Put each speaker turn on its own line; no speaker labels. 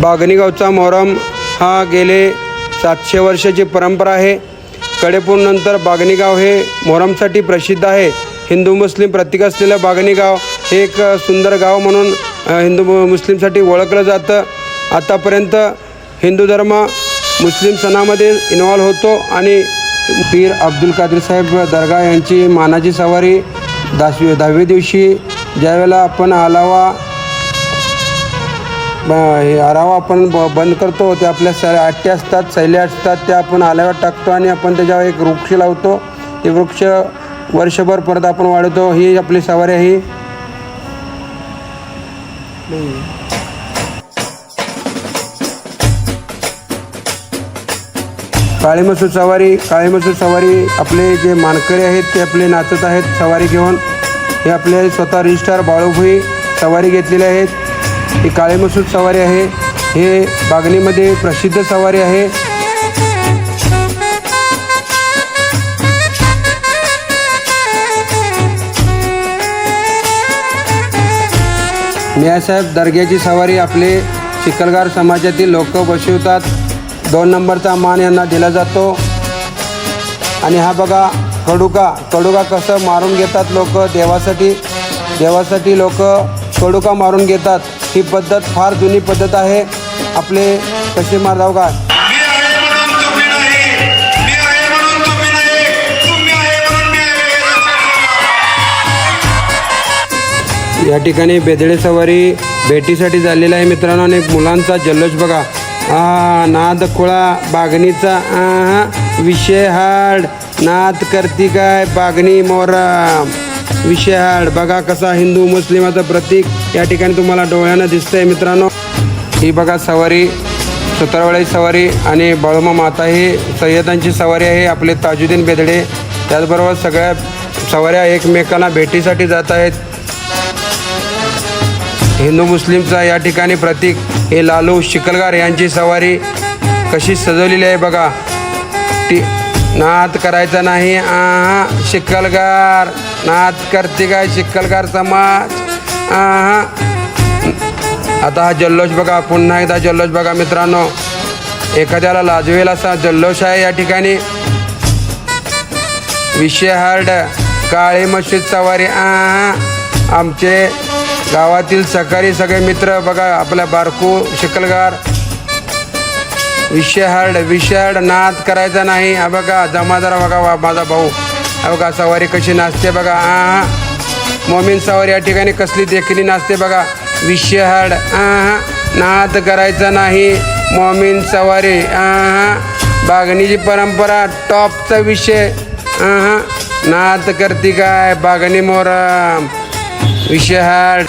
बागणीगावचा मोहरम हा गेले सातशे वर्षाची परंपरा आहे. कडेपूरनंतर बागणीगाव हे मोहरमसाठी प्रसिद्ध आहे. हिंदू मुस्लिम प्रतीक असलेलं बागणीगाव हे एक सुंदर गाव म्हणून हिंदू मु- मुस्लिमसाठी ओळखलं जातं. आतापर्यंत हिंदू धर्म मुस्लिम सणामध्ये इन्व्हॉल्व होतो आणि पीर अब्दुल कादर साहेब दर्गा यांची मानाची सवारी दहावी दहावी दिवशी ज्यावेळेला आपण आलावा हे आरावा आपण ब बंद करतो. ते आपल्या स आट्या असतात सैल्या असतात त्या आपण आल्यावर टाकतो आणि आपण त्याच्यावर एक वृक्ष लावतो. ते वृक्ष वर्षभर परत आपण वाढवतो. ही आपली सवारी आहे. काळी मसूर सवारी काळी मसूर सवारी आपले जे मानकरी आहेत ते आपले नाचत आहेत सवारी घेऊन. हे आपले स्वतः रजिस्टार बाळूभाई सवारी घेतलेले आहेत. ही काळे मसूर सवारी आहे. हे बागणीमध्ये प्रसिद्ध सवारी आहे. मियासाहेब दर्ग्याची सवारी आपले चिखलगार समाजातील लोक बसवतात. दोन नंबरचा मान यांना दिला जातो. आणि हा बघा कडुका कडुका कसं मारून घेतात लोक देवासाठी? देवासाठी लोक कडुका मारून घेतात. ही पद्धत फार जुनी पद्धत आहे. आपले कसे मारताव का?
मी आहे म्हणून तुम्ही नाही. मी आहे म्हणून तुम्ही नाही. तुम्ही आहे म्हणून मी आहे.
या ठिकाणी बेदळे सवारी भेटीसाठी झालेला आहे मित्रांनो आणि मुलांचा जल्लोष बघा. आ नाद खुळा बागणीचा. आ विषय हाड नाद करती काय बागणी मोरा विषय हाड बघा कसा हिंदू मुस्लिमाचं प्रतीक या ठिकाणी तुम्हाला डोळ्यानं दिसतंय मित्रांनो. ही बघा सवारी सुतारवाडी सवारी आणि बाळूमा माता ही सय्यदांची सवारी आहे आपले ताजुद्दीन बेदडे. त्याचबरोबर सगळ्या सवाऱ्या एकमेकांना भेटीसाठी जात आहेत. हिंदू मुस्लिमचा या ठिकाणी प्रतीक हे लालू शिकलगार यांची सवारी कशी सजवलेली आहे बघा. ती नाथ करायचा नाही आहा शिकलगार. नाथ करते काय शिकलगार समाज? आहा आता हा जल्लोष बघा पुन्हा एकदा जल्लोष बघा मित्रांनो. एखाद्याला लाजवेल असा जल्लोष आहे या ठिकाणी. विषय हार्ड काळी मशीद सवारी आ आमचे गावातील सकाळी सगळे मित्र बघा आपल्या बारकू शिकलगार. विषहड हार्ड हार्ड नाद करायचा नाही. हा बघा जमादार बघा माझा भाऊ. हा बघा सवारी कशी नाचते बघा. आ मोमीन सवारी या ठिकाणी कसली देखणी नाचते बघा. विषहड आ नाद करायचा नाही. मोमीन सवारी आ बागणीची परंपरा टॉपचा विषय. आ नाद करती काय? बागणी मोर विषय हार्ड